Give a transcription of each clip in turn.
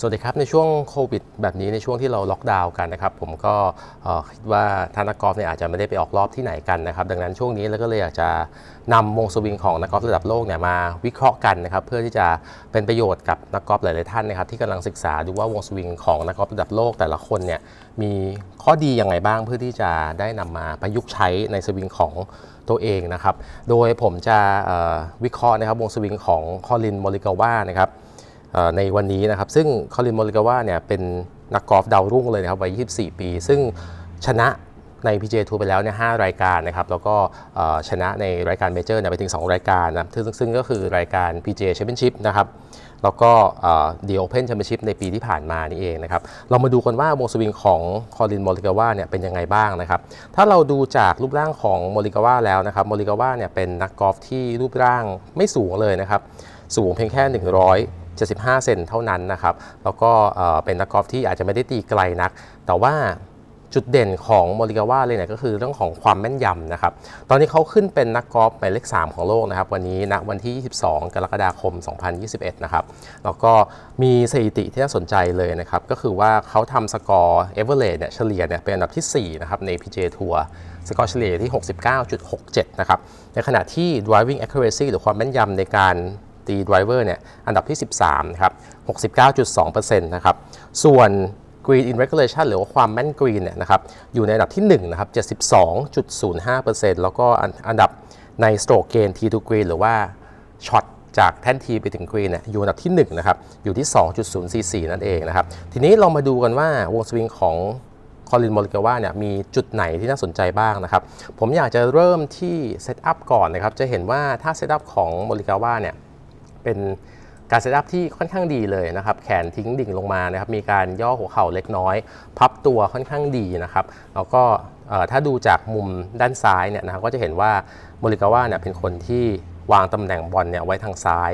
สวัสดีครับ ในช่วงโควิดแบบนี้ในช่วงที่เราล็อกดาวน์กันนะครับ ผมก็คิดว่าท่านนักกอล์ฟเนี่ยอาจจะไม่ได้ไปออกรอบที่ไหนกันนะครับ ดังนั้นช่วงนี้เราก็เลยอยากจะนำวงสวิงของนักกอล์ฟระดับโลกเนี่ยมาวิเคราะห์กันนะครับ เพื่อที่จะเป็นประโยชน์กับนักกอล์ฟหลายๆท่านนะครับที่กำลังศึกษาดูว่าวงสวิงของนักกอล์ฟระดับโลกแต่ละคนเนี่ยมีข้อดียังไงบ้างเพื่อที่จะได้นำมาประยุกต์ใช้ในสวิงของตัวเองนะครับ โดยผมจะวิเคราะห์นะครับวงสวิงของคอลินมอริกาว่านะครับ ในวันนี้นะครับ ซึ่งคอลินมอริกาว่าเนี่ยเป็นนักกอล์ฟดาวรุ่งเลยนะครับวัย 24 ปี ซึ่งชนะใน PGA ทัวร์ไปแล้วเนี่ยรายการนะครับ แล้วก็ชนะในรายการเมเจอร์เนี่ยไปถึง 2 รายการนะซึ่งซึ่งก็คือรายการ PGA Championship นะครับ แล้วก็เอ่อ The Open Championship ในปีที่ผ่านมานี่เองนะครับ เรามาดูกันว่าวงสวิงของคอลินมอริกาว่าเนี่ยเป็นยังไงบ้างนะครับ ถ้าเราดูจากรูปร่างของมอริกาว่าแล้วนะครับมอริกาว่าเนี่ยเป็นนักกอล์ฟที่รูปร่างไม่สูงเลยนะครับ สูงเพียงแค่ 100 75 เซนเท่านั้นนะครับ แล้วก็เป็นนักกอล์ฟที่อาจจะไม่ได้ตีไกลนัก แต่ว่าจุดเด่นของโมริกาว่าเลยเนี่ยก็คือเรื่องของความแม่นยำนะครับ ตอนนี้เขาขึ้นเป็นนักกอล์ฟหมายเลข 3 ของโลกนะครับ วันนี้ณวันที่ 22 กรกฎาคม 2021 นะครับ แล้วก็มีสถิติที่น่าสนใจเลยนะครับ ก็คือว่าเขาทำสกอร์เอเวอร์เรสเนี่ยเฉลี่ยเนี่ยเป็นอันดับที่ 4 นะครับ ใน PGA Tour สกอร์เฉลี่ยที่ 69.67 นะครับ ในขณะที่ driving accuracy หรือความแม่นยำในการ ตีไดรเวอร์เนี่ยอันดับที่ 13 นะครับ 69.2%นะครับ ส่วน green in regulation หรือว่าความแม่นกรีนเนี่ยนะครับอยู่ในอันดับที่ 1 นะครับ 72.05%แล้วก็อันอันดับใน stroke gain T to green หรือว่าช็อตจากแท่นทีไปถึงกรีนเนี่ยอยู่อันดับที่ 1 นะครับ อยู่ที่ 2.044 นั่นเองนะครับ ทีนี้เรามาดูกันว่าวงสวิงของคอลินมอริกาว่าเนี่ยมีจุดไหนที่น่าสนใจบ้างนะครับ ผมอยากจะเริ่มที่เซตอัพก่อนนะครับ จะเห็นว่าถ้าเซตอัพของมอริกาว่าเนี่ย เป็นการเซตอัพที่ค่อนข้างดีเลยนะครับ แขนทิ้งดิ่งลงมานะครับ มีการย่อหัวเข่าเล็กน้อย พับตัวค่อนข้างดีนะครับ แล้วก็ถ้าดูจากมุมด้านซ้ายเนี่ยนะครับก็จะเห็นว่าโมริกาว่าเนี่ยเป็นคนที่วางตำแหน่งบอลเนี่ยไว้ทางซ้าย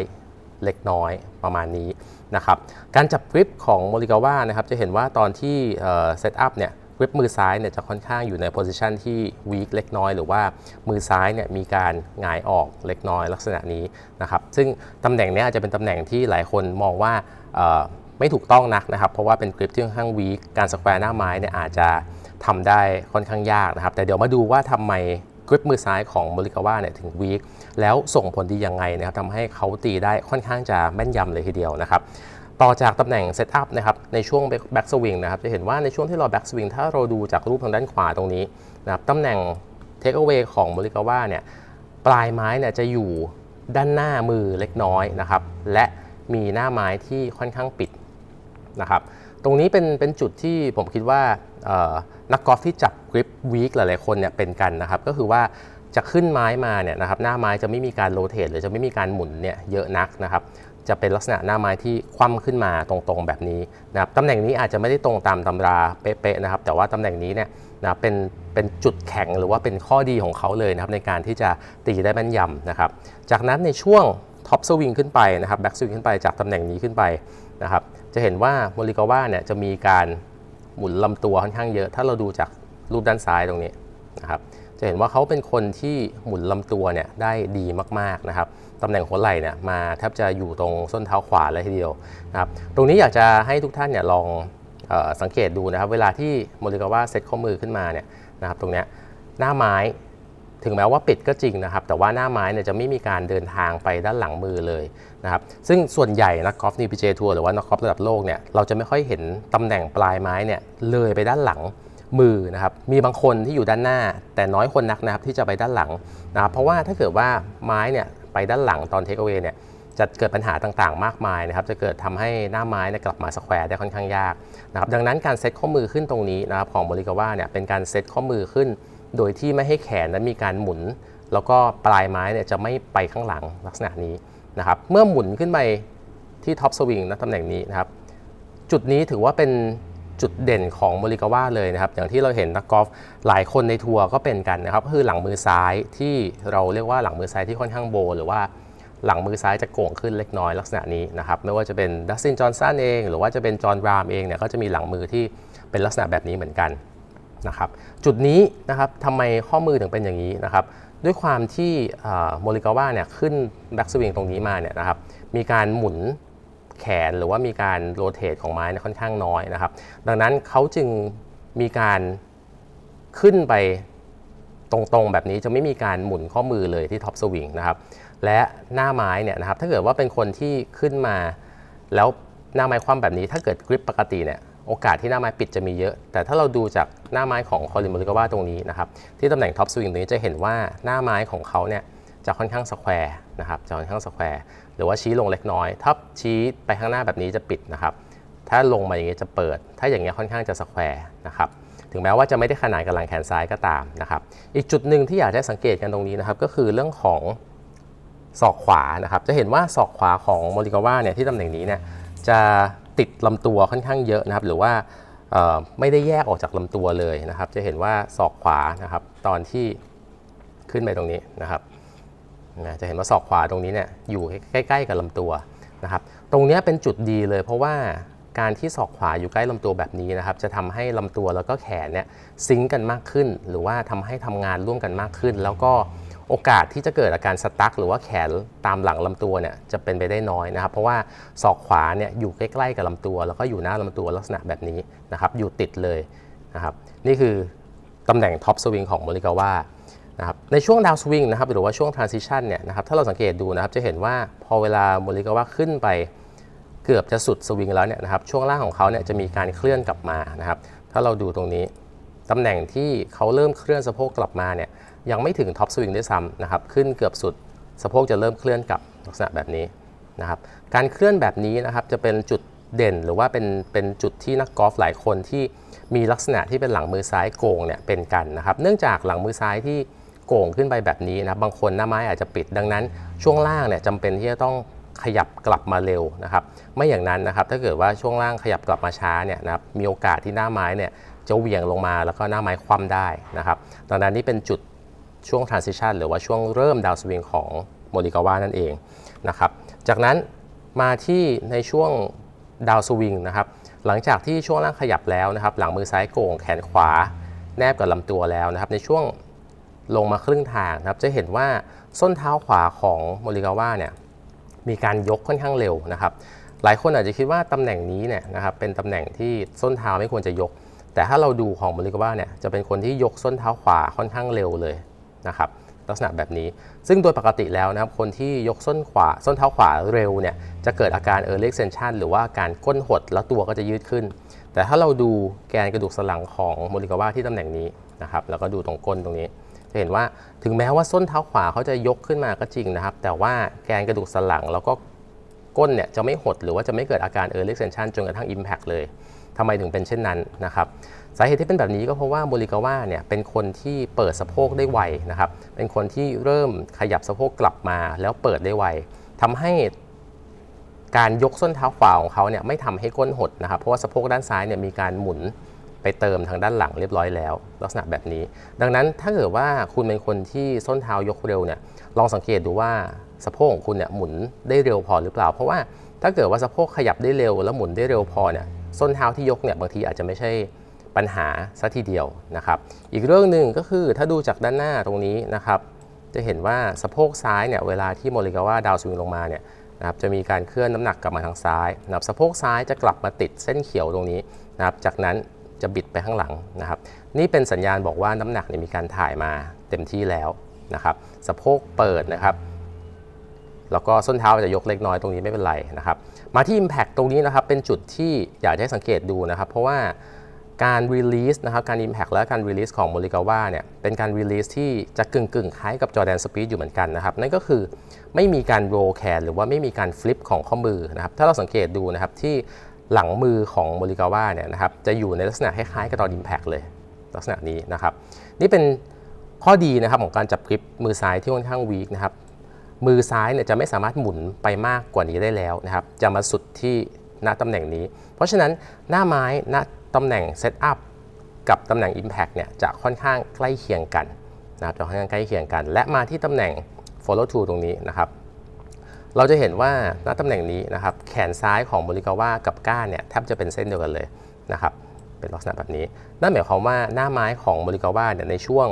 เล็กน้อยประมาณนี้นะครับ การจับกริปของโมริกาว่านะครับจะเห็นว่าตอนที่เซตอัพเนี่ย กริปมือซ้ายเนี่ยจะค่อนข้างอยู่ในโพซิชันที่วีคเล็กน้อย หรือว่ามือซ้ายเนี่ยมีการหงายออกเล็กน้อยลักษณะนี้นะครับซึ่งตำแหน่งนี้อาจจะเป็นตำแหน่งที่หลายคนมองว่าไม่ถูกต้องนักนะครับ เพราะว่าเป็นกริปที่ค่อนข้างวีคการสแควร์หน้าไม้เนี่ยอาจจะทำได้ค่อนข้างยากนะครับ แต่เดี๋ยวมาดูว่าทำไมกริปมือซ้ายของโมริกาว่าเนี่ยถึงวีคแล้วส่งผลดียังไงนะครับทำให้เขาตีได้ค่อนข้างจะแม่นยำเลยทีเดียวนะครับ ต่อจากตำแหน่งเซตอัพนะครับในช่วงแบ็กสวิงนะครับจะเห็นว่าในช่วงที่เราแบ็กสวิงถ้าเราดูจากรูปทางด้านขวาตรงนี้นะครับตำแหน่งเทคเอา a y ของโมริกาว่าเนี่ยปลายไม้เนี่ยจะอยู่ด้านหน้ามือเล็กน้อยนะครับและมีหน้าไม้ที่ค่อนข้างปิดนะครับตรงนี้เป็นเป็นจุดที่ผมคิดว่านักกอล์ฟที่จับกริปวีคหลายๆคนเนี่ยเป็นกันนะครับก็คือว่าจะขึ้นไม้มาเนี่ยนะครับหน้าไม้จะไม่มีการโรเตทหรือจะไม่มีการหมุนเนี่ยเยอะนักนะครับ จะเป็นลักษณะหน้าไม้ที่คว่ำขึ้นมาตรงๆแบบนี้นะครับตำแหน่งนี้อาจจะไม่ได้ตรงตามตำราเป๊ะๆนะครับ แต่ว่าตำแหน่งนี้เนี่ยนะเป็นเป็นจุดแข็งหรือว่าเป็นข้อดีของเขาเลยนะครับในการที่จะตีได้แม่นยำนะครับ จากนั้นในช่วงท็อปสวิงขึ้นไปนะครับแบ็กสวิงขึ้นไปจากตำแหน่งนี้ขึ้นไปนะครับจะเห็นว่าโมริกาว่าเนี่ยจะมีการหมุนลำตัวค่อนข้างเยอะ ถ้าเราดูจากรูปด้านซ้ายตรงนี้นะครับ จะเห็นว่าเขาเป็นคนที่หมุนลำตัวเนี่ยได้ดีมากๆนะครับตำแหน่งหัวไหล่เนี่ยมาแทบจะอยู่ตรงส้นเท้าขวาเลยทีเดียวนะครับตรงนี้อยากจะให้ทุกท่านเนี่ยลองออสังเกตดูนะครับ เวลาที่โมริกาว่าเซตข้อมือขึ้นมาเนี่ยนะครับตรงนี้หน้าไม้ถึงแม้ว่าปิดก็จริงนะครับ แต่ว่าหน้าไม้เนี่ยจะไม่มีการเดินทางไปด้านหลังมือเลยนะครับซึ่งส่วนใหญ่นักกอล์ฟนีพีเจทัวร์หรือว่านักกอล์ฟระดับโลกเนี่ยเราจะไม่ค่อยเห็นตำแหน่งปลายไม้เนี่ยเลยไปด้านหลัง มือนะครับมีบางคนที่อยู่ด้านหน้า แต่น้อยคนนักนะครับที่จะไปด้านหลังนะครับเพราะว่าถ้าเกิดว่าไม้เนี่ยไปด้านหลังตอนเทคเอา a y เนี่ยจะเกิดปัญหาต่างๆ มากมายนะครับ จะเกิดทำให้หน้าไม้เนี่ยกลับมาสแควร์ได้ค่อนข้างยากนะครับ ดังนั้นการเซตข้อมือขึ้นตรงนี้นะครับของโมริกาว่าเนี่ยเป็นการเซตข้อมือขึ้น โดยที่ไม่ให้แขนนั้นมีการหมุน แล้วก็ปลายไม้เนี่ยจะไม่ไปข้างหลังลักษณะนี้นะครับ เมื่อหมุนขึ้นไปที่ท็อปสวิงนะตำแหน่งนี้นะครับ จุดนี้ถือว่าเป็น จุดเด่นของโมริกาว่าเลยนะครับ อย่างที่เราเห็นนักกอล์ฟหลายคนในทัวร์ก็เป็นกันนะครับก็คือหลังมือซ้ายที่เราเรียกว่าหลังมือซ้ายที่ค่อนข้างโบ หรือว่าหลังมือซ้ายจะโก่งขึ้นเล็กน้อยลักษณะนี้นะครับไม่ว่าจะเป็นดัสตินจอห์นสันเอง หรือว่าจะเป็นจอห์นรามเองเนี่ยก็จะมีหลังมือที่เป็นลักษณะแบบนี้เหมือนกันนะครับจุดนี้นะครับทำไมข้อมือถึงเป็นอย่างนี้นะครับด้วยความที่โมริกาว่าเนี่ยขึ้นแบ็กสวิงตรงนี้มาเนี่ยนะครับมีการหมุน แขนหรือว่ามีการโรเตทของไม้ค่อนข้างน้อยนะครับ ดังนั้นเขาจึงมีการขึ้นไปตรงๆแบบนี้จะไม่มีการหมุนข้อมือเลยที่ท็อปสวิงนะครับและหน้าไม้เนี่ยนะครับถ้าเกิดว่าเป็นคนที่ขึ้นมา แล้วหน้าไม้คว่ำแบบนี้ ถ้าเกิดกริปปกติเนี่ยโอกาสที่หน้าไม้ปิดจะมีเยอะ แต่ถ้าเราดูจากหน้าไม้ของคอลินโมริกว่าตรงนี้นะครับที่ตำแหน่งท็อปสวิงตรงนี้จะเห็นว่าหน้าไม้ของเขาเนี่ยจะค่อนข้างสแควร์ นะครับจอนข้างสแควร์หรือว่าชี้ลงเล็กน้อย ถ้าชี้ไปข้างหน้าแบบนี้จะปิดนะครับ ถ้าลงมาอย่างนี้จะเปิด ถ้าอย่างนี้ยค่อนข้างจะสแควร์นะครับถึงแม้ว่าจะไม่ได้ขนาดกับหลังแขนซ้ายก็ตามนะครับ อีกจุดหนึ่งที่อยากให้สังเกตกันตรงนี้นะครับ ก็คือเรื่องของศอกขวานะครับ จะเห็นว่าศอกขวาของโมริกาว่าเนี่ยที่ตำแหน่งนี้เนี่ยจะติดลำตัวค่อนข้างเยอะนะครับ หรือว่าไม่ได้แยกออกจากลำตัวเลยนะครับ จะเห็นว่าศอกขวานะครับ ตอนที่ขึ้นไปตรงนี้นะครับ นะจะเห็นว่าศอกขวาตรงนี้เนี่ยอยู่ใกล้ ๆ กับลำตัวนะครับตรงนี้เป็นจุดดีเลย เพราะว่าการที่ศอกขวาอยู่ใกล้ลำตัวแบบนี้นะครับจะทำให้ลำตัวแล้วก็แขนเนี่ยซิงกันมากขึ้น หรือว่าทำให้ทำงานร่วมกันมากขึ้น แล้วก็โอกาสที่จะเกิดอาการสตั๊กหรือว่าแขนตามหลังลำตัวเนี่ยจะเป็นไปได้น้อยนะครับ เพราะว่าศอกขวาเนี่ยอยู่ใกล้ๆกับลำตัว แล้วก็อยู่หน้าลำตัวลักษณะแบบนี้นะครับอยู่ติดเลยนะครับนี่คือตำแหน่งท็อปสวิงของโมริกาว่า นะครับในช่วงดาวสวิงนะครับหรือว่าช่วง transition เนี่ยนะครับถ้าเราสังเกตดูนะครับจะเห็นว่าพอเวลาโมริกาว่าขึ้นไปเกือบจะสุดสวิงแล้วเนี่ยนะครับช่วงล่างของเขาเนี่ยจะมีการเคลื่อนกลับมานะครับถ้าเราดูตรงนี้ตำแหน่งที่เขาเริ่มเคลื่อนสะโพกกลับมาเนี่ยยังไม่ถึงท็อปสวิงด้วยซ้ำนะครับขึ้นเกือบสุดสะโพกจะเริ่มเคลื่อนกลับลักษณะแบบนี้นะครับการเคลื่อนแบบนี้นะครับจะเป็นจุดเด่นหรือว่าเป็นเป็นจุดที่นักกอล์ฟหลายคนที่มีลักษณะที่เป็นหลังมือซ้ายโกงเนี่ยเป็นกันนะครับเนื่องจากหลังมือซ้ายที่ โก่งขึ้นไปแบบนี้นะครับบางคนหน้าไม้อาจจะปิดดังนั้น ช่วงล่างเนี่ยจำเป็นที่จะต้องขยับกลับมาเร็วนะครับไม่อย่างนั้นนะครับถ้าเกิดว่าช่วงล่างขยับกลับมาช้าเนี่ยนะครับมีโอกาสที่หน้าไม้เนี่ยจะเหวี่ยงลงมาแล้วก็หน้าไม้คว่ำได้นะครับดังนั้นนี่เป็นจุดช่วง transition หรือว่าช่วงเริ่มดาวสวิงของโมริกาวานั่นเองนะครับจากนั้นมาที่ในช่วงดาวสวิงนะครับหลังจากที่ช่วงล่างขยับแล้วนะครับหลังมือซ้ายโก่งแขนขวาแนบกับลำตัวแล้วนะครับในช่วง ลงมาครึ่งทางนะครับ จะเห็นว่าส้นเท้าขวาของโมริกาว่าเนี่ยมีการยกค่อนข้างเร็วนะครับ หลายคนอาจจะคิดว่าตำแหน่งนี้เนี่ยนะครับเป็นตำแหน่งที่ส้นเท้าไม่ควรจะยก แต่ถ้าเราดูของโมริกาว่าเนี่ยจะเป็นคนที่ยกส้นเท้าขวาค่อนข้างเร็วเลยนะครับลักษณะแบบนี้ ซึ่งโดยปกติแล้วนะครับ คนที่ยกส้นขวา ส้นเท้าขวาเร็วเนี่ย จะเกิดอาการ early extension หรือว่าการก้นหดแล้วตัวก็จะยืดขึ้น แต่ถ้าเราดูแกนกระดูกสันหลังของโมริกาว่าที่ตำแหน่งนี้นะครับ แล้วก็ดูตรงก้นตรงนี้ จะเห็นว่าถึงแม้ว่าส้นเท้าขวาเขาจะยกขึ้นมาก็จริงนะครับ แต่ว่าแกนกระดูกสันหลังแล้วก็ก้นเนี่ยจะไม่หดหรือว่าจะไม่เกิดอาการ early extension จนกระทั่ง impact เลยทำไมถึงเป็นเช่นนั้นนะครับสาเหตุที่เป็นแบบนี้ก็เพราะว่าโมริกาว่าเนี่ยเป็นคนที่เปิดสะโพกได้ไวนะครับเป็นคนที่เริ่มขยับสะโพกกลับมาแล้วเปิดได้ไวทำให้การยกส้นเท้าขวาของเขาเนี่ยไม่ทำให้ก้นหดนะครับเพราะว่าสะโพกด้านซ้ายเนี่ยมีการหมุน ไปเติมทางด้านหลังเรียบร้อยแล้ว ลักษณะแบบนี้ ดังนั้นถ้าเกิดว่าคุณเป็นคนที่ส้นเท้ายกเร็วเนี่ยลองสังเกตดูว่าสะโพกของคุณเนี่ยหมุนได้เร็วพอหรือเปล่า เพราะว่าถ้าเกิดว่าสะโพกขยับได้เร็ว แล้วหมุนได้เร็วพอเนี่ยส้นเท้าที่ยกเนี่ยบางทีอาจจะไม่ใช่ปัญหาซะทีเดียวนะครับ อีกเรื่องหนึ่งก็คือถ้าดูจากด้านหน้าตรงนี้นะครับ จะเห็นว่าสะโพกซ้ายเนี่ยเวลาที่โมริกาว่าดาวสวิงลงมาเนี่ยนะครับจะมีการเคลื่อนน้ำหนักกลับมาทางซ้ายนะครับสะโพกซ้ายจะกลับมาติดเส้นเขียวตรงนี้นะครับจากนั้น จะบิดไปข้างหลังนะครับ นี่เป็นสัญญาณบอกว่าน้ำหนักเนี่ยมีการถ่ายมาเต็มที่แล้วนะครับ สะโพกเปิดนะครับ แล้วก็ส้นเท้าจะยกเล็กน้อยตรงนี้ไม่เป็นไรนะครับ มาที่ Impact ตรงนี้นะครับ เป็นจุดที่อยากให้สังเกตดูนะครับ เพราะว่าการ release นะครับการ Impact และการ release ของโมริกาว่าเนี่ยเป็นการ release ที่จะกึ่งกึ่งคล้ายกับจอแดนสปีดอยู่เหมือนกันนะครับ นั่นก็คือไม่มีการ roll can หรือว่าไม่มีการ flip ของข้อมือนะครับ ถ้าเราสังเกตดูนะครับที่ หลังมือของโมริกาว่าเนี่ยนะครับจะอยู่ในลักษณะคล้ายๆกับตอน Impact เลยลักษณะนี้นะครับนี่เป็นข้อดีนะครับของการจับกริปมือซ้ายที่ค่อนข้าง weak นะครับมือซ้ายเนี่ยจะไม่สามารถหมุนไปมากกว่านี้ได้แล้วนะครับจะมาสุดที่ณตำแหน่งนี้ เพราะฉะนั้นหน้าไม้ณตำแหน่งเซตอัพกับตำแหน่ง Impact เนี่ยจะค่อนข้างใกล้เคียงกันนะครับจะค่อนข้างใกล้เคียงกัน และมาที่ตำแหน่ง follow to ตรงนี้นะครับ เราจะเห็นว่าณตำแหน่งนี้นะครับแขนซ้ายของโมริกาว่ากับก้านเนี่ยแทบจะเป็นเส้นเดียวกันเลยนะครับเป็นลักษณะแบบนี้ นั่นหมายความว่าหน้าไม้ของโมริกาว่าเนี่ยในช่วง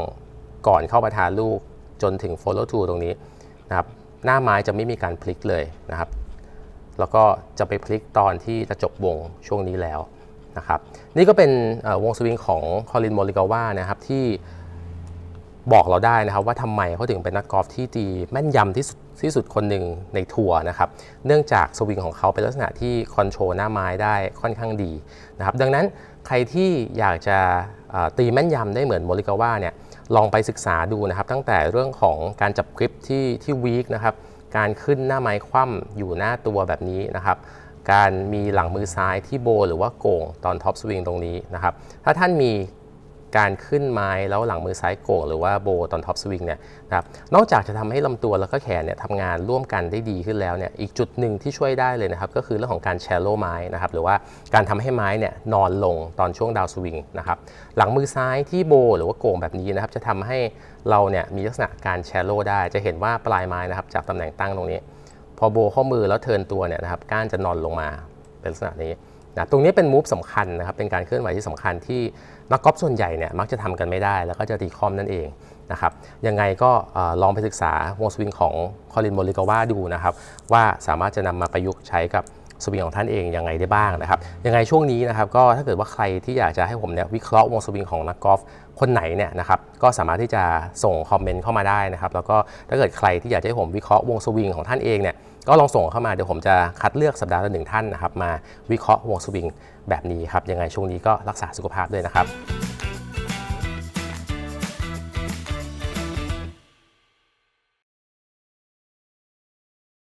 ก่อนเข้าประทานลูกจนถึง follow through ตรงนี้นะครับหน้าไม้จะไม่มีการพลิกเลยนะครับ แล้วก็จะไปพลิกตอนที่จะจบวงช่วงนี้แล้วนะครับนี่ก็เป็นวงสวิงของคอลินโมริกาว่านะครับที่บอกเราได้นะครับว่าทำไมเขาถึงเป็นนักกอล์ฟที่ตีแม่นยำที่สุด ที่สุดคนหนึ่งในทัวร์นะครับ เนื่องจากสวิงของเขาเป็นลักษณะที่คอนโทรลหน้าไม้ได้ค่อนข้างดีนะครับ ดังนั้นใครที่อยากจะตีแม่นยำได้เหมือนโมริกาว่าเนี่ยลองไปศึกษาดูนะครับ ตั้งแต่เรื่องของการจับกริปที่ที่วีคนะครับ การขึ้นหน้าไม้คว่ำอยู่หน้าตัวแบบนี้นะครับการมีหลังมือซ้ายที่โบหรือว่าโก่งตอนท็อปสวิงตรงนี้นะครับ ถ้าท่านมี การขึ้นไม้แล้วหลังมือซ้ายโก่งหรือว่าโบตอนท็อปสวิงเนี่ยนะครับนอกจากจะทำให้ลำตัวแล้วก็แขนเนี่ยทำงานร่วมกันได้ดีขึ้นแล้วเนี่ยอีกจุดหนึ่งที่ช่วยได้เลยนะครับก็คือเรื่องของการแชโลไม้นะครับหรือว่าการทำให้ไม้เนี่ยนอนลงตอนช่วงดาวสวิงนะครับหลังมือซ้ายที่โบหรือว่าโก่งแบบนี้นะครับจะทำให้เราเนี่ยมีลักษณะการแชโลได้จะเห็นว่าปลายไม้นะครับจากตำแหน่งตั้งตรงนี้ พอโบข้อมือแล้วเทินตัวเนี่ยนะครับก้านจะนอนลงมาเป็นลักษณะนี้ นะตรงนี้เป็นมูฟสำคัญนะครับเป็นการเคลื่อนไหวที่สำคัญที่นักกอล์ฟส่วนใหญ่เนี่ยมักจะทำกันไม่ได้ แล้วก็จะตีคอมนั่นเองนะครับยังไงก็ลองไปศึกษาวงสวิงของคอลินโมลิกาว่าดูนะครับว่าสามารถจะนำมาประยุกต์ใช้กับ สวิงของท่านเองยังไงได้บ้างนะครับยังไงช่วงนี้นะครับก็ถ้าเกิดว่าใครที่อยากจะให้ผมเนี่ยวิเคราะห์วงสวิงของนักกอล์ฟคนไหนเนี่ยนะครับก็สามารถที่จะส่งคอมเมนต์เข้ามาได้นะครับแล้วก็ถ้าเกิดใครที่อยากจะให้ผมวิเคราะห์วงสวิงของท่านเองเนี่ยก็ลองส่งเข้ามาเดี๋ยวผมจะคัดเลือกสัปดาห์ละหนึ่งท่านนะครับมาวิเคราะห์วงสวิงแบบนี้ครับยังไงช่วงนี้ก็รักษาสุขภาพด้วยนะครับ